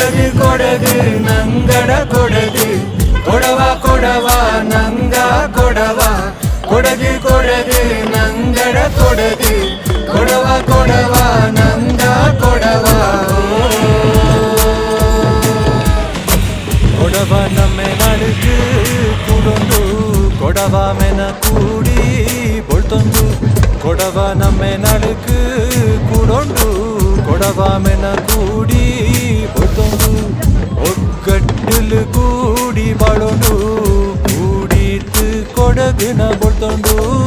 ಕೊಡಗು ಕೊಡಗು ನಂಗಡ ಕೊಡಗು ಕೊಡವ ಕೊಡವ ನಂಗ ಕೊಡವ ಕೊಡಗು ಕೊಡಗು ನಂಗಡ ಕೊಡಗು ಕೊಡವ ಕೊಡವ ನಂಗ ಕೊಡವ ಕೊಡವ ನಮ್ಮೆ ನಡುಕು ಕುಡೊಂದು ಕೊಡವ ಮೆನ ಕೂಡಿ பொழ்த்தொந்து கொடவா நம்மை நடுக்கு கூடொண்டு கொடவாமென கூடி ಎಲ್ಲು ಕೂಡಿ ಬಾಳೋಡು ಕೂಡಿತ್ತು ಕೊಡಗಿನ ಬರ್ತೊಂಡು